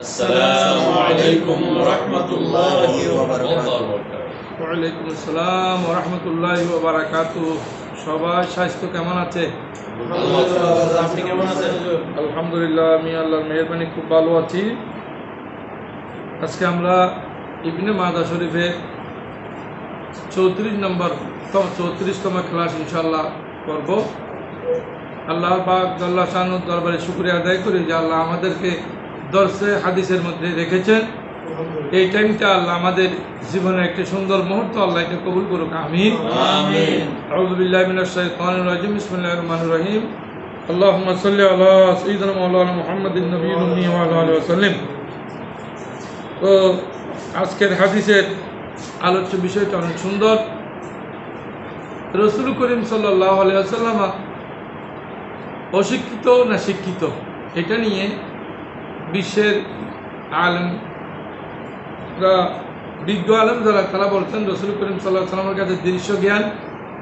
السلام عليكم ورحمة الله وبركاته ওয়ালাইকুম আসসালাম রহমতুল্লাহ বারাকাত সবার স্বাস্থ্য কেমন আছে আপনি কেমন আছেন আলহামদুলিল্লাহ আমি আল্লাহর মেহরবানি খুব ভালো আছি আজকে আমরা ইবনে মাদা শরীফের চৌত্রিশ নম্বর চৌত্রিশতম ক্লাস ইনশাল্লাহ করব আল্লাহ পাক আল্লাহ শাহানুর দরবারে শুক্রিয়া আদায় করি যে আল্লাহ আমাদেরকে দর্শে হাদিসের মধ্যে রেখেছেন এই টাইমটা আল্লাহ আমাদের জীবনের একটি সুন্দর মুহূর্ত আল্লাহ এটা কবুল করুক আমি রহিম। আল্লাহ তো আজকের হাদিসের আলোচ্য বিষয়টা অনেক সুন্দর। রসুল করিম সাল্লাহ অশিক্ষিত না শিক্ষিত? এটা নিয়ে বিশ্বের আলমরা বিজ্ঞ আলম যারা তারা বলছেন রসুল করিম সাল্লাহ সাল্লামের কাছে দৃশ্য জ্ঞান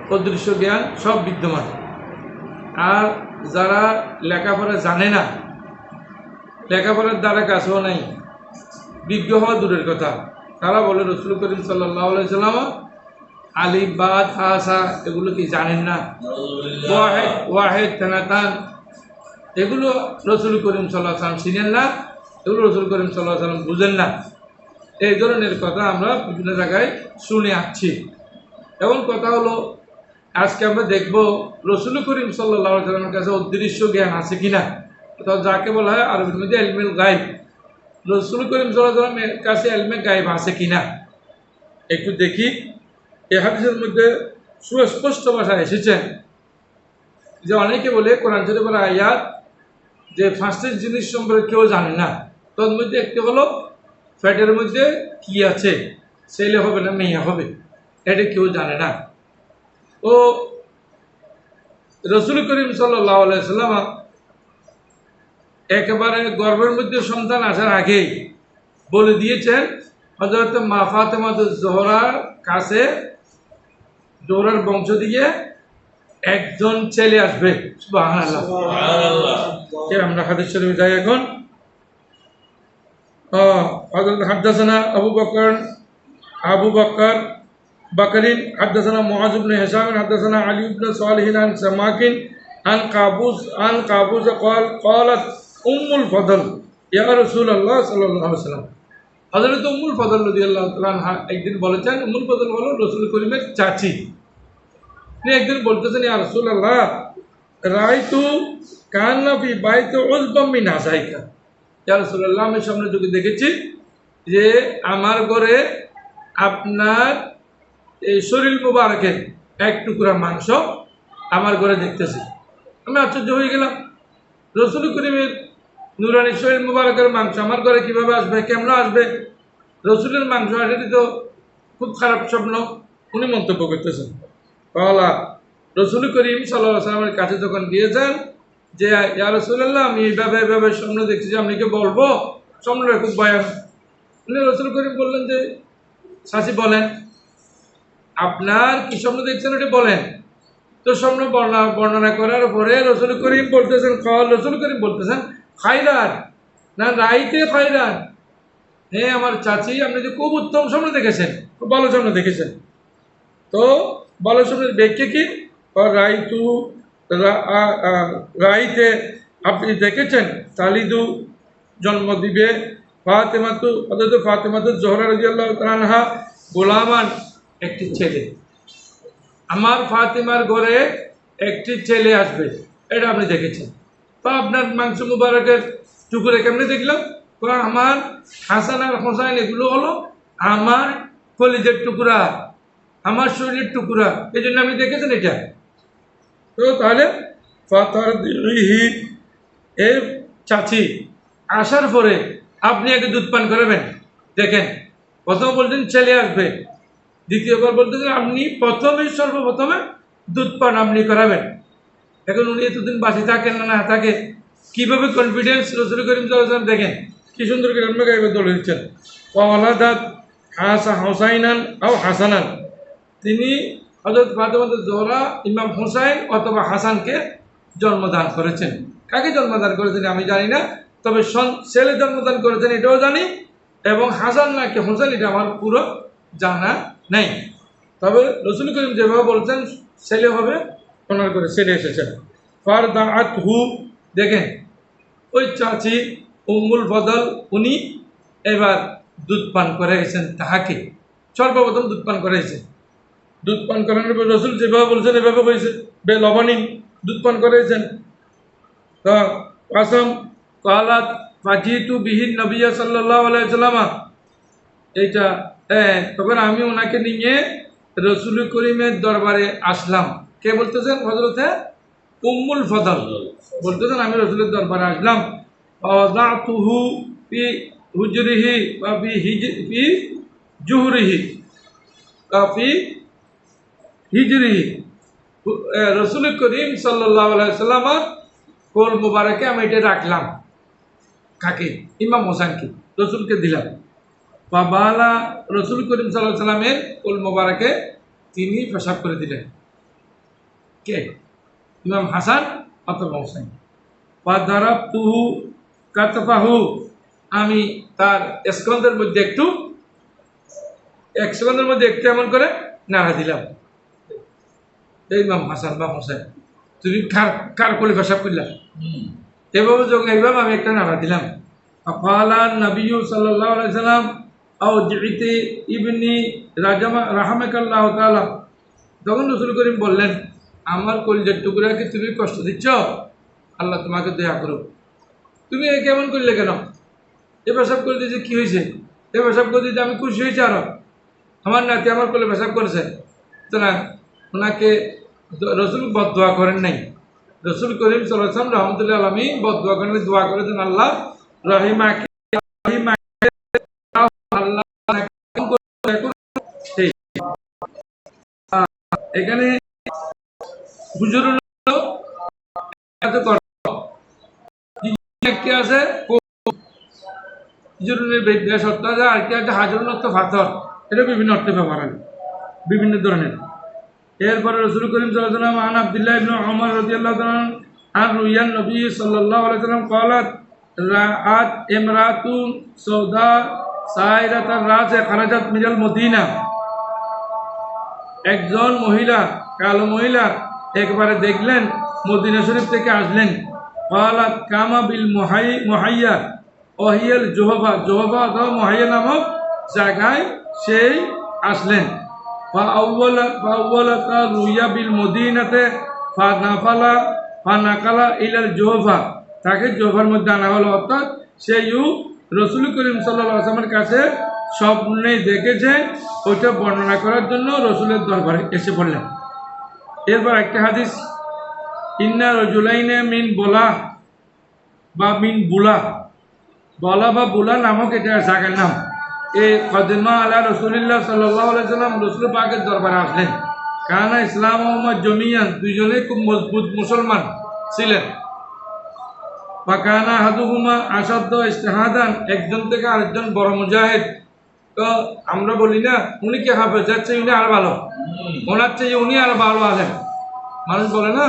অদৃশ্য জ্ঞান সব বিদ্যমান। আর যারা লেখাপড়া জানে না লেখাপড়ার দ্বারা কাছেও নাই বিজ্ঞ হওয়া দূরের কথা তারা বলে রসুল করিম সাল্লাহ সাল্লাম আলি বাদ হাসা এগুলো কি জানেন না? ওয়াহেদ ওয়াহেদ থানাতান এগুলো রসুল করিম সাল্লাহ সাল্লাম চিনেন না, এগুলো রসুল করিম সাল্লাহ সাল্লাম বুঝেন না। এই ধরনের কথা আমরা বিভিন্ন জায়গায় শুনে আসছি। এবং কথা হলো, আজকে আমরা দেখব রসুল করিম সাল্লাহ সাল্লামের কাছে অদৃশ্য জ্ঞান আছে কিনা। অর্থাৎ যাকে বলা হয় আরবির মধ্যে এলমেল গাইব রসুল করিম সাল্লাহ সাল্লামের কাছে এলমে গাইব আছে কিনা? একটু দেখি। এ হাদিসের মধ্যে সুস্পষ্ট ভাষায় এসেছেন যে অনেকে বলে, কোরআন শরীফের আয়াত যে ফার্স্টের জিনিস সম্পর্কে কেউ জানে না, তোর মধ্যে একটি হলো ফ্যাটের মধ্যে কি আছে, ছেলে হবে না মেয়ে হবে, এটা কেউ জানে না। ও রসুল করিম সাল্লাম একেবারে গর্বের মধ্যে সন্তান আসার আগেই বলে দিয়েছেন হজরত মা ফাতেমা জোহরার কাছে জোহরার বংশ দিয়ে একজন ছেলে আসবে সুবহানাল্লাহ سبحان الله কে আমরা হাদিস শরীফে যাই এখন হযরত হাদাসানা আবু বকর আবু বকর বকরিন হাদাসানা মুআজ ইবনে হিশাম হাদাসানা আলী ইবনে সালিহিন আন সামাকিন আন কাবুস আন কাবুস قال قالت ام الفضل ইয়া রাসূলুল্লাহ সাল্লাল্লাহু আলাইহি ওয়াসাল্লাম হযরত উম্মুল ফজল রাদিয়াল্লাহু তাআলা আনহা একদিন বলেছেন উম্মুল ফজল হলো রাসূল করিমের চাচি তিনি একদিন বলতেছেন ইয়া রাসূলুল্লাহ রাইতু কান্না ফি বাইতে উজবাম মিন হাসাইকা ইয়া রাসূলুল্লাহ, আমি সামনে যুগে দেখেছি যে আমার ঘরে আপনার এই শরীর মুবারকের এক টুকরা মাংস আমার ঘরে দেখতেছি। আমি আশ্চর্য হয়ে গেলাম। রসুল করিমের নুরানি শরীর মুবারকের মাংস আমার ঘরে কীভাবে আসবে, কেমন আসবে? রসুলের মাংস আসলে তো খুব খারাপ স্বপ্ন, উনি মন্তব্য করতেছেন। কলা, রসুল করিম সাল্লাহ সাল্লামের কাছে যখন গিয়েছেন যে, ইয়া রসুল্লাহ আমি এইভাবে এইভাবে স্বপ্ন দেখছি যে আপনাকে বলব? স্বপ্নটা খুব ভয়ানক। উনি রসুল করিম বললেন যে শাসি বলেন, আপনার কি স্বপ্ন দেখছেন ওটা বলেন। তো স্বপ্ন বর্ণনা বর্ণনা করার পরে রসুল করিম বলতেছেন রসুল করিম বলতেছেন খাইরান না, রাইতে খাইরান হ্যাঁ আমার চাচি, আপনি যে খুব উত্তম স্বপ্ন দেখেছেন, খুব ভালো স্বপ্ন দেখেছেন। তো ভালো স্বপ্নের ব্যাখ্যা কি? রাইতু রাইতে আপনি দেখেছেন? তালিদু জন্ম দিবে ফাতেমাতু অথচ ফাতেমাতু জহরা রাজিয়াল্লাহ তাআলা গোলামান একটি ছেলে। আমার ফাতিমার ঘরে একটি ছেলে আসবে, এটা আপনি দেখেছেন। তো আপনার মাংস মুবারকের টুকুরে কেমনি দেখলাম? আমার হাসান আর হোসাইন এগুলো হলো আমার কলিজের টুকরা, আমার শরীরের টুকুরা এই জন্য আপনি দেখেছেন এটা? তো তাহলে চাচি, আসার পরে আপনি আগে দুধ পান করাবেন। দেখেন, প্রথম বলছেন ছেলে আসবে দ্বিতীয়বার বলতেছেন আপনি প্রথমে, সর্বপ্রথমে দুধ পান আপনি করাবেন। এখন উনি এতদিন বাসি থাকেন না না থাকে, কীভাবে কনফিডেন্স রসুল করিম সাল্লাম দেখেন, কি সুন্দর করে আমরা গাইবে দলে দিচ্ছেন ওয়ালাদাত হাসা হোসাইনান আও হাসানান, তিনি হজরত ফাতেমাত জোহরা, ইমাম হোসাইন অথবা হাসানকে জন্মদান করেছেন। কাকে জন্মদান করেছেন আমি জানি না, তবে ছেলে জন্মদান করেছেন, এটাও জানি, এবং হাসান নাকি হোসেন এটা আমার পুরো জানা নেই। তবে রসুল করিম যেভাবে বলছেন, ছেলে হবে, ওনার করে ছেলে এসেছেন ফার দাঁত হু দেখেন, ওই চাচি উম্মুল বদল উনি এবার দুধ পান করাইছেন তাহাকে। সর্বপ্রথম দুধ পান করাইছেন দুধ পান করানোর পর রসুল যেভাবে বলছেন, এভাবে বলছে বে লবণী দুধ পান করাইছেন তো কাসম কালাত ফাজিতু বিহীন নবিয়া সাল্লাহ আলাইসাল্লামা এইটা হ্যাঁ তখন আমি ওনাকে নিয়ে রসুল করিমের দরবারে আসলাম। কে বলতেছেন? হজরতে উম্মুল ফদল বলতেছেন, আমি রসুলের দরবারে আসলাম। তুহু পি হুজরিহি বা পি হিজ পি জুহরিহি। বা পি হিজরিহি রসুল করিম সাল্লাহ সাল্লামার কোল মুবারকে আমি এটা রাখলাম। কাকে? ইমাম হোসেনকে রসুলকে দিলাম। বাবালা রসুল করিম সাল্লাহ সাল্লামের কোল মুবারকে তিনি পেশাব করে দিলেন। কে? ইমাম হাসান অথবা হোসেন পাদারাব তুহু কাতফাহু। আমি তার স্কন্ধের মধ্যে একটু, এক সেকেন্ডের মধ্যে একটু এমন করে নাড়া দিলাম। এই ইমাম হাসান বা হোসেন তুমি কার কার কোলে পেশাব করলাম এভাবে যখন এইভাবে আমি একটা নাড়া দিলাম। আফালা নবী সাল্লাহ সাল্লাম আও জিতে ইবনি রাজামা রাহামেকাল্লাহ তালা তখন রসুল করিম বললেন আমার কলিজার টুকরাকে তুমি কষ্ট দিচ্ছ? আল্লাহ তোমাকে দয়া করো তুমি এ কেমন করলে কেন? এ পেশাব করে দিয়েছে কী হয়েছে? এ পেশাব করে দিয়েছে আমি খুশি হয়েছি আরও। আমার নাতি আমার কোলে পেশাব করেছে। তো না ওনাকে রসুল বদোয়া করেন নাই। রসুল করিম সাল্লাম রহমতুল্লাহ আলমী বদোয়া করেন দোয়া করেছেন আল্লাহ। রহিমাকে। এখানে হুজুর একটি আছে? হুজুরের বেশ অর্থ আর কি আছে হাজর অর্থ ফাথর এটা বিভিন্ন অর্থে ব্যবহার হয়। বিভিন্ন ধরনের। এরপরে রসুল করিম সাল্লাম আন আবদুল্লাহ ইবনু অমর রদিয়াল্লাহ আন রুইয়ান নবী সাল্লাম কলাত রাত এমরাতু সৌদা সাইরাতার রাজ খারাজাত মিজাল মদিনা। একজন মহিলা, কালো মহিলা, একবারে দেখলেন, মদিনা শরীফ থেকে আসলেন। কলাত কামা বিল মহাই, মহাইয়া। অহিয়াল জোহবা। জোহবা অথবা মোহাইয়া নামক জায়গায় সেই আসলেন। তাকে জোহফার মধ্যে আনা হলো। অর্থাৎ সে ইউ রসুল করিম সাল্লা আসলামের কাছে স্বপ্নে দেখেছে, ওইটা বর্ণনা করার জন্য রসুলের দরবারে এসে পড়লেন। এরপর একটা হাদিস, ইন্না রজুলাইনে মিন বোলা বা মিন বুলা বলা বা বুলা নামক এটা জায়গার নাম। এ কদিমা আলা রসুলিল্লাহ সাল্লাম রসুল পাকের দরবারে আসলেন। কারণ ইসলাম মোহাম্মদ জমিয়ান দুইজনেই খুব মজবুত মুসলমান ছিলেন। একজন থেকে আরেকজন বড় মুজাহিদ। তো আমরা বলি না, উনি কে যার চেয়ে উনি আর ভালো। ওনার চেয়ে উনি আর ভালো আছেন মানুষ বলে না?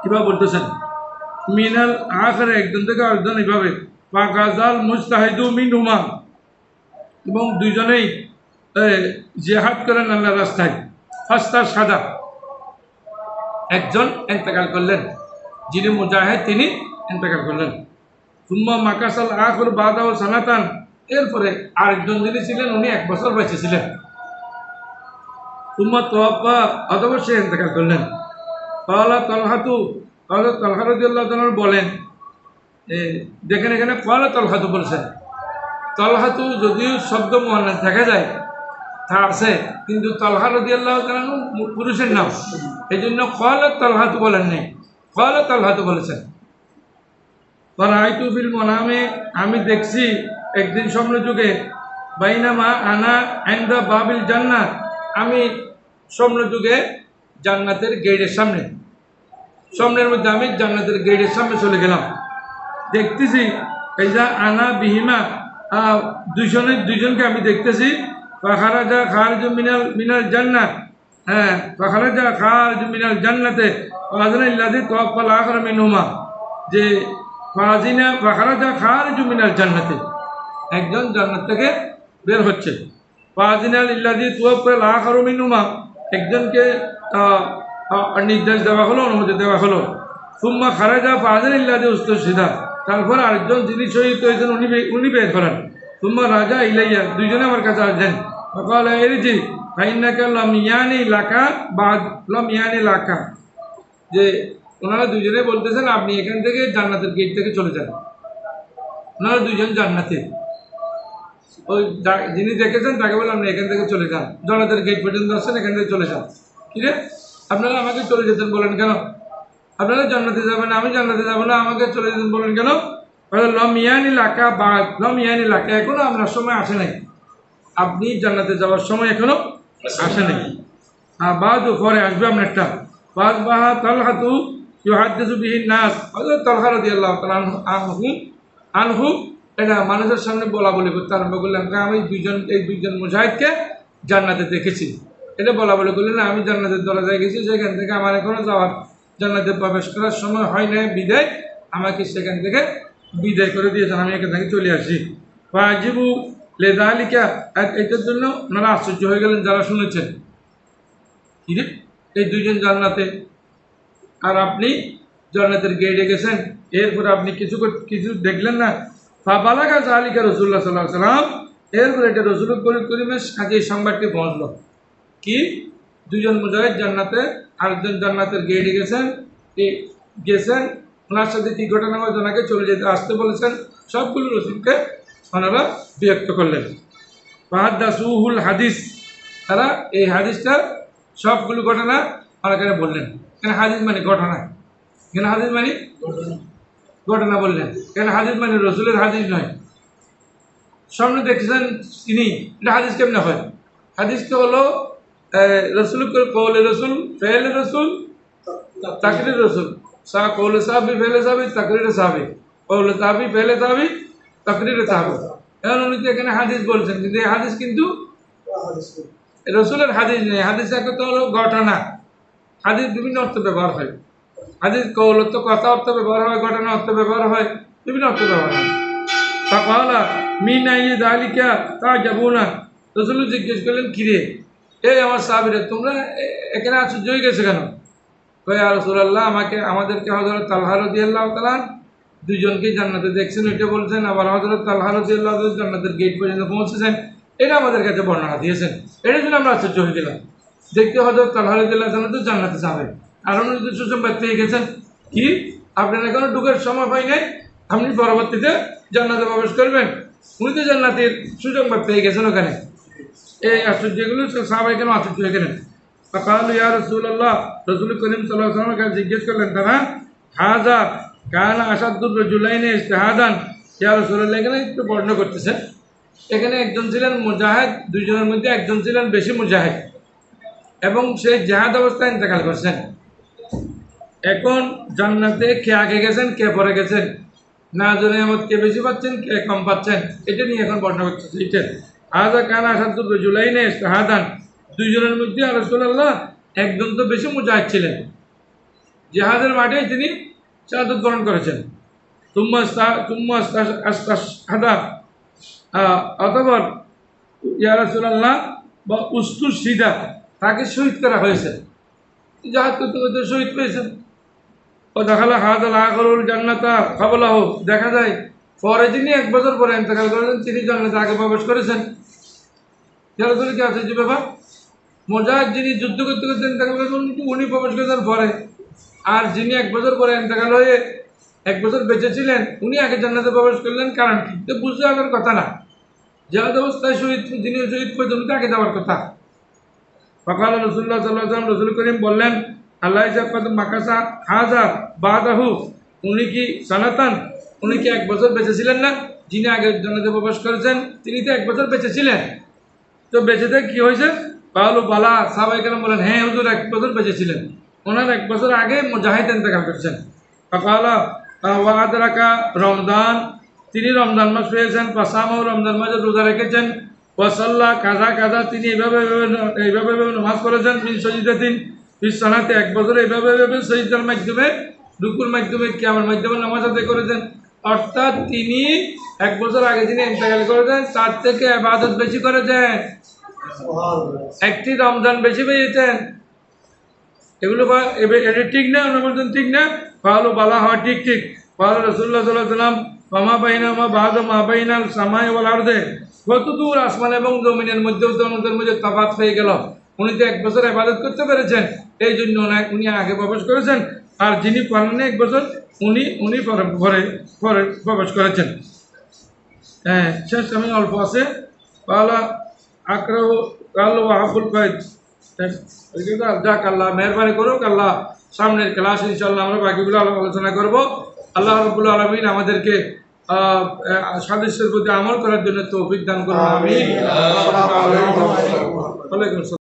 কীভাবে বলতেছেন? মিনাল আখরে, একজন থেকে আরেকজন এইভাবে পাকাজাল মুস্তাহিদু মিন হুমা এবং দুইজনেই জেহাদ করেন আল্লাহ রাস্তায়। ফাস্তার সাদা। একজন এন্তেকাল করলেন। যিনি মুজাহিদ, তিনি এন্তেকাল করলেন। সুম্মা মাকাসাল আখর বাদা ও সানাতান। এরপরে আরেকজন যিনি ছিলেন, উনি এক বছর বেঁচে ছিলেন। সুম্মা তোয়াপ্পা অথবা সে এন্তেকাল করলেন। কলা তলহাতু কলা তলহারুদ্দাহ বলেন দেখেন এখানে কলা তলহাতু বলছেন। তলহাতু যদিও শব্দ মহান দেখা যায়, তা আছে, কিন্তু তলহা রদি আল্লাহ পুরুষের নাম। এই জন্য কলা তলহাতু বলেন নেই। কলা তলহাতু বলেছেন। ফিল মনামে, আমি দেখছি একদিন স্বপ্ন যুগে বাইনামা আনা আইন্দা বাবিল জান্নাত, আমি স্বপ্ন যুগে জান্নাতের গেটের সামনে, স্বপ্নের মধ্যে আমি জান্নাতের গেটের সামনে চলে গেলাম। দেখতেছি এই যা আনা বিহিমা আহ, দুইজনে দুইজনকে আমি দেখতেছি। পাখারাজা খারজ মিনাল মিনাল জান্নাত। হ্যাঁ পাখারাজা খারজ মিনাল জান্নাতে আজনা ইল্লাদি তোয়াক্কাল আখর মিনহুমা। যে ফাজিনা ফাখারাজা খারিজু মিনাল জান্নাতে একজন জান্নাত থেকে বের হচ্ছে। ফাজিনাল ইল্লাদি তুয়াফাল আখারু মিনুমা একজনকে নির্দেশ দেওয়া হলো অনুমতি দেওয়া হলো। সুম্মা খারাজা ফাজিন ইল্লাদি উস্তশিদা তারপর আরেকজন যিনি শহীদ হয়েছেন, উনি উনি বের করেন। তোমার রাজা ইলাইয়া, দুইজনে আমার কাছে আসলেন সকাল এরিজি ফাইনাকা লমিয়ানি লাকা বা লমিয়ানি লাকা। যে ওনারা দুজনে বলতেছেন, আপনি এখান থেকে জান্নাতের গেট থেকে চলে যান। ওনারা দুজন জান্নাতে। ওই যিনি দেখেছেন, তাকে বলে আপনি এখান থেকে চলে যান। জান্নাতের গেট পর্যন্ত আসছেন এখান থেকে চলে যান। ঠিক আছে আপনারা আমাকে চলে যেতেন বলেন কেন? আপনারা জান্নাতে যাবেন, আমি জান্নাতে যাব না, আমাকে চলে যেতেন বলেন কেন? লমিয়ানি লাকা বা লমিয়ানি লাকা। এখনও আপনার সময় আসে নাই। আপনি জান্নাতে যাওয়ার সময় এখনও আসে নাই। আর বাদু পরে আসবে আপনারটা বাদ বাহা তালহাতু ইউহাদ্দিসু বিহি নাস। হযরত তালহা রাদিয়াল্লাহু তাআলা আনহু আনহু এটা মানুষের সামনে বলা বলি করতে আরম্ভ করলেন। আমি দুইজন, এই দুইজন মুজাহিদকে জান্নাতে দেখেছি। এটা বলা বলি করলেন, আমি জান্নাতের দরজায় গেছি, সেখান থেকে আমার এখনও যাওয়ার জান্নাতে প্রবেশ করার সময় হয় না বিদায়। আমাকে সেখান থেকে বিদায় করে দিয়েছেন আমি এখান থেকে চলে আসি। ফাজিবু লেদালিকা এটার জন্য ওনারা আশ্চর্য হয়ে গেলেন, যারা শুনেছেন। কি এই দুইজন জান্নাতে। আর আপনি জান্নাতের গেটে গেছেন, এরপরে আপনি কিছু কিছু দেখলেন না? বালাকা জালিকা রসুল্লাহ সাল্লাহ সাল্লাম এরপরে এটা রসুল করিম করিমের কাছে এই সংবাদটি পৌঁছলো। কি? দুজন মুজাহিদ জান্নাতে আরেকজন জান্নাতের গেটে গেছেন গেছেন, ওনার সাথে কি ঘটনা হয়েছে ওনাকে চলে যেতে আসতে বলেছেন, সবগুলো রসুলকে ওনারা বিরক্ত করলেন। ফাহাদ্দাসুহুল হাদিস, তারা এই হাদিসটা সবগুলো ঘটনা ওনাকে বললেন। কেন হাদিস মানে ঘটনা? কেন হাদিস মানে ঘটনা বললেন? কেন হাদিস মানে রসুলের হাদিস নয়? সামনে দেখছেন তিনি, এটা হাদিস কেমনে হয়? হাদিস তো হলো রসুল কৌলে রসুল, ফেলে রসুল, তাকরির রসুল। সা কৌলে সাহাবি, ফেলে সাহাবি, তাকরির সাহাবি। কৌলে সাহাবি ফেলে সাহাবি তাকরির সাহাবি এখন উনি তো এখানে হাদিস বলছেন, কিন্তু এই হাদিস কিন্তু রসুলের হাদিস নেই। হাদিস একটা তো হলো ঘটনা। হাদিস বিভিন্ন অর্থ ব্যবহার হয়। হাদিস কৌলত কথা অর্থ ব্যবহার হয়, ঘটনা অর্থ ব্যবহার হয়, বিভিন্ন অর্থ ব্যবহার হয়। তাহলা মিনা ইয়ে দালিকা তা যাব না রসুল জিজ্ঞেস করলেন, কিরে? এই আমার সাহাবিরা, তোমরা এখানে আশ্চর্য হয়ে গেছে কেন? কয়ে আর রসুল্লাহ আমাকে, আমাদেরকে হজরত তালহার দিয়াল্লাহ তালান দুজনকে জান্নাতে দেখছেন। ওইটা বলছেন, আবার হজরত তালহার দিয়াল্লাহ জান্নাতের গেট পর্যন্ত পৌঁছেছেন। এটা আমাদের কাছে বর্ণনা দিয়েছেন। এটা জন্য আমরা আশ্চর্য হয়ে গেলাম। দেখতে হজরত তালহার দিয়াল্লাহ জান্নাতে জান্নাতে যাবেন আর উনি যদি সুসংবাদ পেয়ে গেছেন। কি? আপনার এখনও ঢুকার সময় পাই নাই? আপনি পরবর্তীতে জান্নাতে প্রবেশ করবেন। উনি তো জান্নাতের সুসংবাদ পেয়ে গেছেন ওখানে। এই আশ্চর্যগুলো সে সাহাবাই কেন আশ্চর্য হয়ে গেলেন। সকাল ইয়া রসুল্লাহ রসুল করিম সাল্লাহ সাল্লামের কাছে জিজ্ঞেস করলেন, তারা হাজা কান আসাদুর রজুলাইনে ইস্তেহাদান ইয়া রসুল্লাহ এখানে একটু বর্ণনা করতেছেন এখানে একজন ছিলেন মুজাহেদ, দুইজনের মধ্যে একজন ছিলেন বেশি মুজাহেদ। এবং সেই জাহাদ অবস্থায় ইন্তেকাল করছেন। এখন জান্নাতে কে আগে গেছেন, কে পরে গেছেন? না জনে আমার কে বেশি পাচ্ছেন, কে কম পাচ্ছেন, এটা নিয়ে এখন বর্ণনা করতেছে। আজা কানা আসাদুর রজুলাইনে ইজতিহাদান দুইজনের মধ্যে আল্লাহ একজন তো বেশি মুজাহিদ ছিলেন। জেহাদের মাঠে তিনি শাহাদত বরণ করেছেন। তুম্মা তুম্মা আস্তাশহাদা, আহ, অতঃপর বা উস্তু সিদা তাকে শহীদ করা হয়েছে। জাহাজ করতে করতে শহীদ হয়েছেন ও দেখালা হাজাল আখরুল জান্নাতা কাবলাহ দেখা যায় পরে যিনি এক বছর পরে ইন্তেকাল করেছেন, তিনি জান্নাতে আগে প্রবেশ করেছেন। ইয়ারসুল কি আছে যে ব্যাপার? মোজাহিদ যিনি যুদ্ধ করতে করতে ইন্তেকাল করেছেন, উনি- প্রবেশ করেছেন পরে। আর যিনি এক বছর পরে ইন্তেকাল হয়ে এক বছর বেঁচে ছিলেন, উনি আগে জান্নাতে প্রবেশ করলেন। কারণ কি? তো বুঝতে আসার কথা না। জাহাজ অবস্থায় শহীদ, যিনি শহীদ করেছেন, উনি আগে যাওয়ার কথা। ফকাল রসুল্লাহ সাল্লাম রসুল করিম বললেন, আল্লাহ মাকাসা হাজার বাদাহু। উনি কি সানাতান? উনি কি এক বছর বেঁচে ছিলেন না? যিনি আগের জান্নাতে প্রবেশ করেছেন, তিনি তো এক বছর বেঁচে ছিলেন তো বেঁচে থেকে কি হয়েছে? পাহলু বালা সাহাবাই কেন বলেন হ্যাঁ হুজুর, এক বছর বেঁচে ছিলেন ওনার এক বছর আগে মুজাহিদ ইন্তেকাল করছেন। ওয়াদ রাখা রমজান, তিনি রমজান মাস পেয়েছেন পাসামাও রমজান মাসে রোজা রেখেছেন ওয়াসাল্লাহ কাজা কাজা, তিনি এইভাবে এইভাবে নামাজ করেছেন মিন সজিদাতিন, ফিস সালাতে এক বছর এইভাবে সজিদার মাধ্যমে রুকুর মাধ্যমে কিয়ামের মাধ্যমে নামাজ আদায় করেছেন। অর্থাৎ তিনি এক বছর আগে তিনি ইন্তেকাল করেছেন তার থেকে আবাদত বেশি করেছেন একটি রমজান বেশি পেয়েছেন এগুলো এটা ঠিক না? ওনার বলছেন ঠিক না? ভালো বালা হওয়া ঠিক ঠিক। ভালো রসুল্লাহ সাল্লাহ সাল্লাম মামা বাইনা মা বাহাদ মা বাইনাল সামাই বল আর্দে। কত দূর আসমান এবং জমিনের মধ্যেও তো ওনাদের মধ্যে তফাত হয়ে গেল। উনি তো এক বছর ইবাদত করতে পেরেছেন। এই জন্য উনি আগে প্রবেশ করেছেন। আর যিনি পারেন এক বছর উনি উনি পরে পরে পরে প্রবেশ করেছেন। হ্যাঁ শেষ আমি অল্প আছে। পালা আক্রহ কাল কয়েদ যাক আল্লাহ মেহরবানি করুক আল্লাহ সামনের ক্লাস ইনশাল্লাহ আমরা বাকিগুলো আলো- আলোচনা করব। আল্লাহ রবুল্লা আলমিন আমাদেরকে সাদৃশ্যের প্রতি আমল করার জন্য তৌফিক দান করুন। আমি